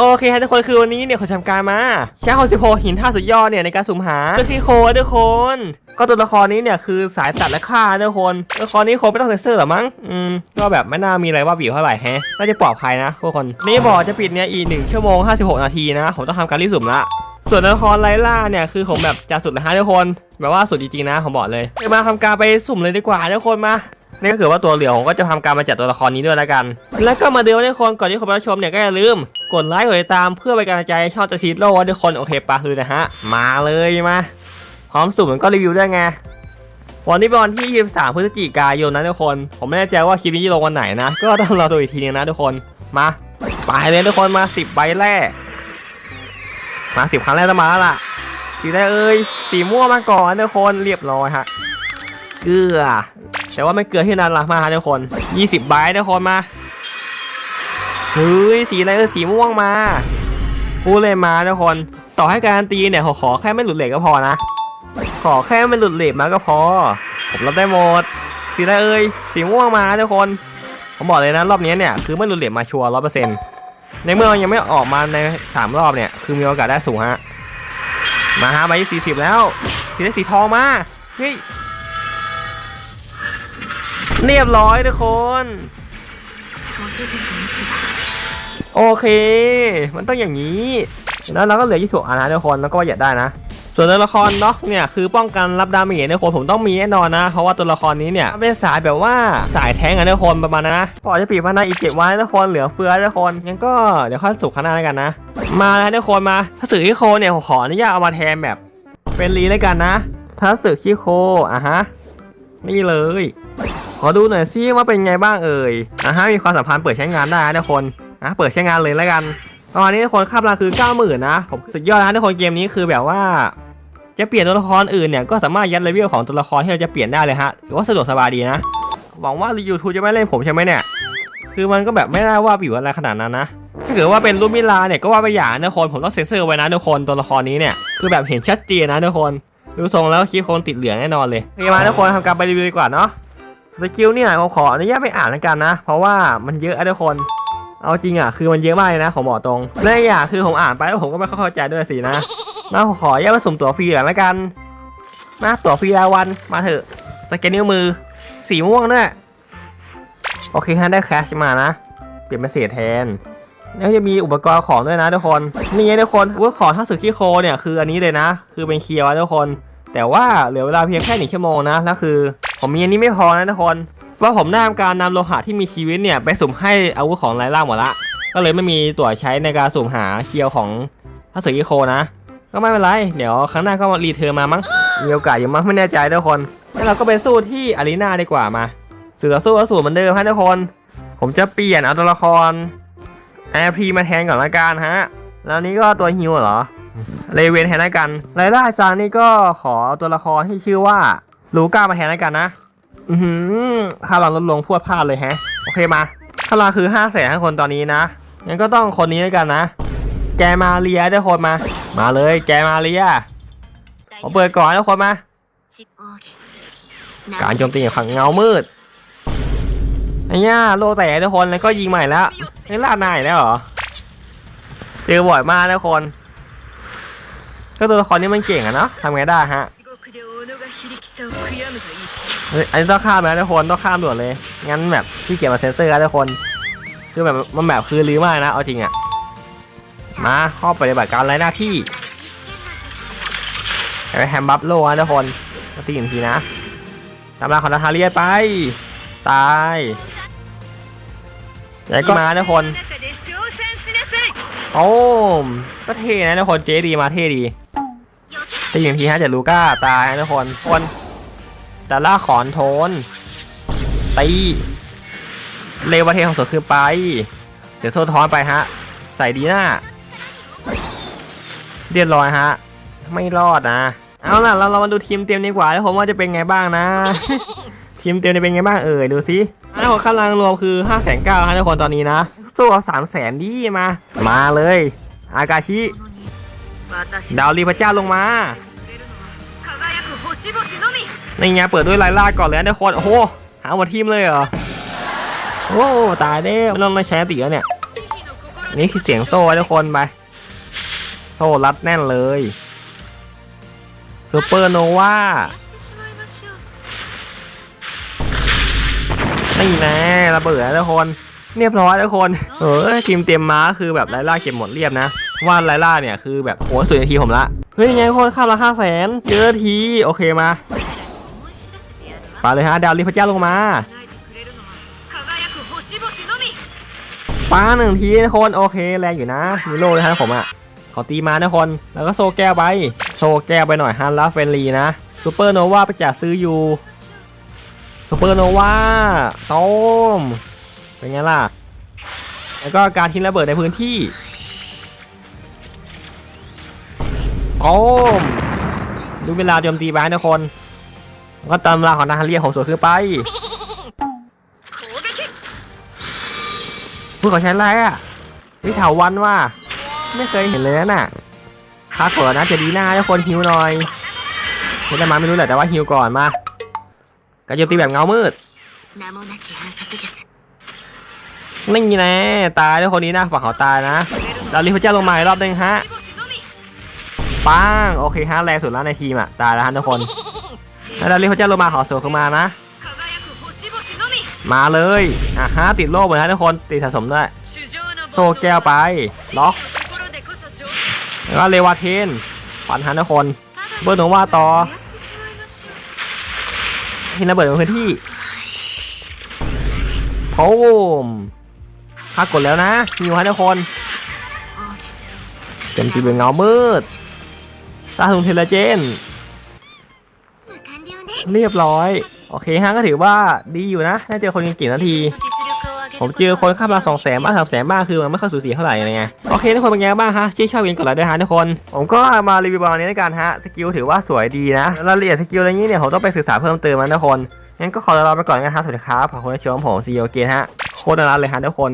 โอเคฮะทุกคนคือวันนี้เนี่ยขอทำการมาใช้ของ16หินท่าสุดยอดเนี่ยในการสุ่มหาเพื่อที่โคทุกคน ก็ตัวละครนี้เนี่ยคือสายตัดและฆ่าทุกคนตัวละครนี้คงไม่ต้องเซ็นเซอร์หรอมั้งอืมก็แบบไม่น่ามีอะไรว่าบิวเท่าไหร่แฮะน่าจะปลอดภัยนะทุกคนนี่บอกจะปิดเนี่ยอีก1ชั่วโมง 56 นาทีนะผมต้องทำการรีบสุ่มละส่วนตัวละครไลล่าเนี่ยคือผมแบบจะสุดนะฮะทุกคนแบบว่าสุดจริงๆนะผมบอกเลยมาทำการไปสุ่มเลยดีกว่าทุกคนมา นี่ก็คือว่าตัวเหลือผมก็จะทำการมาจัดตัวละครนี้ด้วยแล้วกัน แล้วก็มาดูทุกคนก่อนที่คุณผู้ชมเนี่ยก็อย่าลืม กดไลค์กดติดตามเพื่อเป็นกำลังใจให้ช่องจะซีโร่ทุกคนโอเคปะดูนะฮะ มาเลยมาพร้อมสุ่มมันก็รีวิวได้ไงวันนี้เป็นวันที่ 23 พฤศจิกายนนะทุกคน ผมไม่แน่ใจว่าคลิปนี้จะลงวันไหนนะ ก็ต้องรอดูอีกทีนึงนะทุกคน มาไปเลยทุกคนมา 10ใบแรก มาสิครั้งแรกต้องมาแล้วล่ะ สีได้เอ้ย สีม่วงมาก่อนทุกคนเรียบร้อยฮะ เกลือ แต่ว่าไม่เกลือที่นั่นละมาฮะทุกคน 20 ใบทุกคนมาเฮ้ยสีอะไรเออสีม่วงมาพูดเลยมาทุกคน ต่อให้การตีเนี่ยขอขอแค่ไม่หลุดเหล็กก็พอนะ ขอแค่ไม่หลุดเหล็กมาก็พอ ผมรับได้หมด สีอะไรเอ้ยสีม่วงมาทุกคน ผมบอกเลยนะรอบนี้เนี่ยคือไม่หลุดเหล็กมาชัวร์ร้อยเปอร์เซ็นต์ในเมื่อมันยังไม่ออกมาในสามรอบเนี่ยคือมีโอกาสได้สูงฮะ มาฮะมาที่สี่สิบแล้วสีได้สีทองมา เฮ้ย เรียบร้อยทุกคน โอเค มันต้องอย่างนี้ แล้วเราก็เหลือยี่สิบอันนะทุกคนแล้วก็ประหยัดได้นะ ส่วนตัวละครน็อกเนี่ยคือป้องกันรับดาเมจนะคนผมต้องมีแน่นอนนะ เพราะว่าตัวละครนี้เนี่ยเป็นสายแบบว่าสายแทงก์อะนะคนประมาณนั้นนะพอจะปีพันนาอีกเจ็ดวันนะคนเหลือเฟือนะคนงั้นก็เดี๋ยวค่อยสุกข้างหน้าแล้วกันนะ มาแล้วนะคนมาถ้าสื่อขี้โคเนี่ยขออนุญาตเอามาแทนแบบเป็นรีแล้วกันนะถ้าสื่อขี้โคอะฮะนี่เลย ขอดูหน่อยซิว่าเป็นไงบ้างเอ่ยอะฮะมีความสัมพันธ์เปิดใช้งานได้นะทุกคนนะเปิดใช้งานเลยแล้วกันประมาณนี้ทุกคนค่าพลังคือ90,000นะผมสุดยอดนะทุกคนเกมนี้คือแบบว่า จะเปลี่ยนตัวละครอื่นเนี่ยก็สามารถยัดเลเวลของตัวละครที่เราจะเปลี่ยนได้เลยฮะหรือว่าสะดวกสบายดีนะ หวังว่ายูทูบจะไม่เล่นผมใช่ไหมเนี่ยคือมันก็แบบไม่น่าว่าบิวอะไรขนาดนั้นนะถ้าเกิดว่าเป็นรูปมิลาเนี่ยก็ว่าไปอย่างนะทุกคนผมต้องเซ็นเซอร์ไว้นะทุกคนตัวละครนี้เนี่ยคือแบบเห็นชัดเจนนะทุกคนดูทรงแล้วคลิปคงติดเหลืองแน่นอนเลยโอเคมาทุกคนทำการไปรีวิวดีกว่าเนาะ สกิลเนี่ยผมขออนุญาตไม่อ่านแล้วกันนะ เพราะว่ามันเยอะอะทุกคน เอาจริงอะคือมันเยอะมากเลยนะผมบอกตรงและอีกอย่างคือผมอ่านไปแล้วผมก็ไม่เข้าใจด้วยสินะมาขออนุญาตมาสุ่มตั๋วฟรีก่อนแล้วกันมาตั๋วฟรีรายวันมาเถอะสแกนนิ้วมือ สีม่วงด้วยโอเคฮะได้แคชมานะ เปลี่ยนเป็นเศษแทน แล้วจะมีอุปกรณ์ของด้วยนะทุกคนนี่ไงทุกคนว่าของถ้าสึกที่โคเนี่ยคืออันนี้เลยนะ คือเป็นเคียวนะทุกคน แต่ว่าเหลือเวลาเพียงแค่หนึ่งชั่วโมงนะแล้วคือ ผมมีอันนี้ไม่พอนะทุกคนว่าผมได้ทำการนำโลหะที่มีชีวิตเนี่ยไปสุ่มให้อาวุธของไลล่างหมดละ ก็เลยไม่มีตัวใช้ในการสุ่มหาเคียวของถ้าสึกที่โคนะ ก็ไม่เป็นไร เดี๋ยวครั้งหน้าก็มารีเทิร์นมามั้ง มีโอกาสอยู่มั้งไม่แน่ใจทุกคนแล้วเราก็ไปสู้ที่อารีนาดีกว่ามาเสือสู้ก็สู้เหมือนเดิมฮะทุกคน ผมจะเปลี่ยนเอาตัวละครแอร์พีมาแทนก่อนละกันฮะ แล้วนี้ก็ตัวฮิวเหรอ เลเวนแทนละกันไลล่าจางนี่ก็ขอเอาตัวละครที่ชื่อว่าลูก้ามาแทนละกันนะ อือหือค่าเราลดลงพวดพลาดเลยแฮะ โอเคมาค่าเราคือ5้าแสนคนตอนนี้นะงั้นก็ต้องคนนี้แล้วกันนะ แกมาเรียทุกคนมา มาเลย แกมาเรียผมเปิดก่อนทุกคนมา การโจมตีของเงามืดไอ้ย่าโลแตกทุกคนแล้วก็ยิงใหม่แล้วนี่ลาหน้าอีกแล้วเหรอ เจอบ่อยมากนะทุกคน ก็ตัวละครนี้มันเก่งอะเนาะทำไงได้ฮะเฮ้ยอันนี้ต้องข้ามแล้วทุกคนต้องข้ามด่วนเลย งั้นแบบที่เกียจมาเซนเซอร์แล้วทุกคน คือแบบมันแบบคือลือมากนะเอาจริงอะมาข้อปฏิบัติการไร้หน้าที่ไปแฮมบับโลนะทุกคนมาตีหนึ่งทีนะตามลาของนาทาเลียไป ตายแล้วก็มาทุกคนโอ้มก็เท่นะทุกคนเจดีมาเท่ดี ตีหนึ่งทีฮะจะลูก้าตายนะทุกคนคนแต่ล่าขอนโทนตีเลวประเทศของสุดคือไป เสียโซ่ท้อนไปฮะ ใส่ดีหน้า เรียบร้อยฮะ ไม่รอดนะ เอาล่ะเราเรามาดูทีมเตรียมดีกว่าแล้วผมว่าจะเป็นไงบ้างนะ ทีมเตรียมจะเป็นไงบ้างเอ่ยดูสิอันนี้ของกำลังรวมคือ5 9 0 0 0ฮะทุกคนตอนนี้นะ สู้เอา3 0 0 0 0ดีมา มาเลย อากาชิ ดาวรีพระเจ้าลงมานี่ไงเปิดด้วยไลล่าก่อนเลยนะทุกคนโอ้โหหาหมดทีมเลยเหรอโอ้ตายแล้วไม่ต้องมาแชร์ตีแล้วเนี่ยอันนี้คือเสียงโซ่ไว้ทุกคนไปโซ่รัดแน่นเลยซูเปอร์โนวานี่แน่ระเบิดแล้วทุกคนเรียบร้อยทุกคนเออทีมเตรียมม้าคือแบบไลล่าเก็บหมดเรียบนะ ว่าไลล่าเนี่ยคือแบบโหสุดทีผมละ เฮ้ยยังไงทุกคนข้ามละห้าแสนเจอที โอเคมาไปเลยฮะดาวลิพเจ้าลงมาป้าหนึ่งทีนะคนโอเคแรงอยู่นะมีโลเลยฮะผมอะขอตีมานะคนแล้วก็โซแก้วไปโซแก้วไปหน่อยฮันลาเฟนลีนะซูเปอร์โนวาไปจัดซื้ออยู่ซูเปอร์โนวาต้มเป็นไงล่ะ แล้วก็การทิ้งระเบิดในพื้นที่ ต้มดูเวลาโจมตีไปนะคนแล้วก็ตามเวลาของนาฮาเรียของสวยคือไปพูดขอใช้อะไรอะวิถาวันว่า ไม่เคยเห็นเลยนะน่ะคาดเปิดนะจะดีหน้าให้คนฮิวหน่อยไม่ได้มาไม่รู้แหละแต่ว่าฮิวก่อนมาการโจมตีแบบเงามืดนี่แน่ตายแล้วคนนี้นะฝั่งเขาตายนะดาลิพระเจ้าลงมาอีกรอบหนึงฮะ ปังโอเคฮะแรงสุดแล้วในทีมอะตายแล้วฮะทุกคนแล้วดาวลิพระเจ้าลงมาขอสวนขึ้นมานะ มาเลยอะฮะติดโล่เหมือนกันทุกคนติดสะสมด้วยโซแก้วไปล็อกแล้วเลวาเทนปันฮันทุกคนเบิร์นโนว่าต่อหินระเบิดในพื้นที่โพมถ้ากดแล้วนะมีอยู่ฮะทุกคนเต็มตีเป็นเงามืด ซาทุงเทเลเจน เรียบร้อย โอเคฮะก็ถือว่าดีอยู่นะได้เจอคนเก่งๆนาที ผมเจอคนข้ามมาสองแสนบ้างสามแสนบ้างคือมันไม่ค่อยสูสีเท่าไหร่อะไรเงี้ยโอเคทุกคนเป็นไงบ้างฮะชื่นชอบยินกดไลค์ด้วยฮะทุกคน ผมก็มารีวิวประมาณนี้แล้วกันฮะสกิลถือว่าสวยดีนะรายละเอียดสกิลอะไรนี้เนี่ยผมต้องไปศึกษาเพิ่มเติมนะทุกคนงั้นก็ขอลาไปก่อนนะครับสวัสดีครับขอบคุณที่ชมผมซีโอเกนฮะโคตรน่ารักเลยฮะทุกคน